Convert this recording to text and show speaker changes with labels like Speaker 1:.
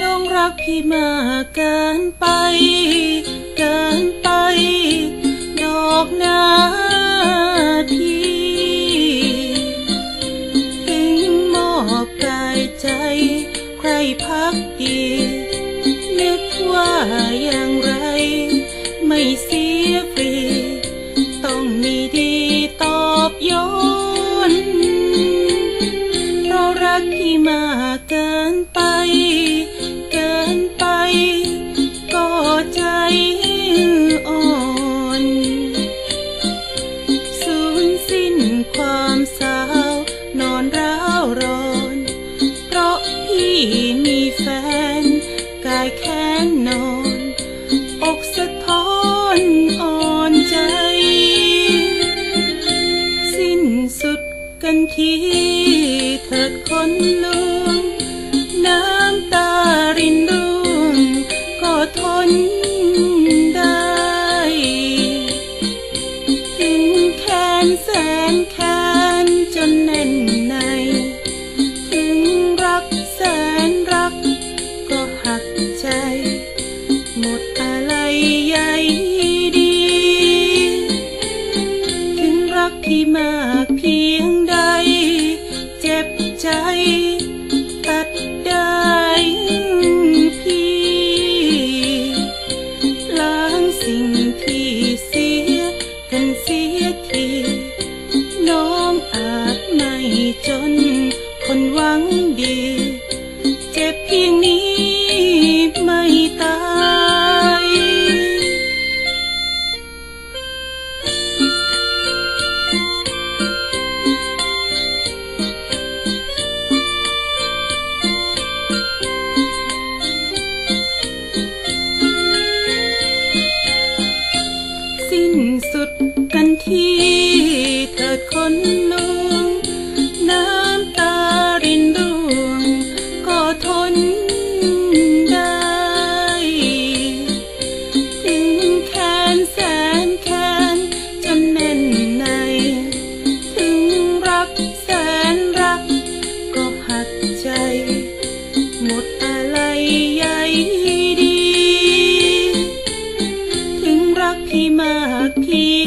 Speaker 1: น้องรักพี่มากเกินไป เกินไป ดอกนาทีถึงมอบกายใจ ใครพักดีนึกว่าอย่างไร ไม่เสียฟรี พี่มีแฟน กายแค้นนอน อกสะท้อนอ่อนใจ สิ้นสุดกันทีเถิดคนล กที่มากเพียงใด เจ็บใจตัดได้พี่ ล้างสิ่งที่เสียกันเสียที น้องอาจไม่จนคนหวังดี เจ็บเพียงนี้ นลวงน้ำตารินร่วงก็ทนได้ ถึงแค้นแสนแค้นจนแน่นใน ถึงรักแสนรักก็หักใจ หมดอะไรใยดี ถึงรักพี่มากพี่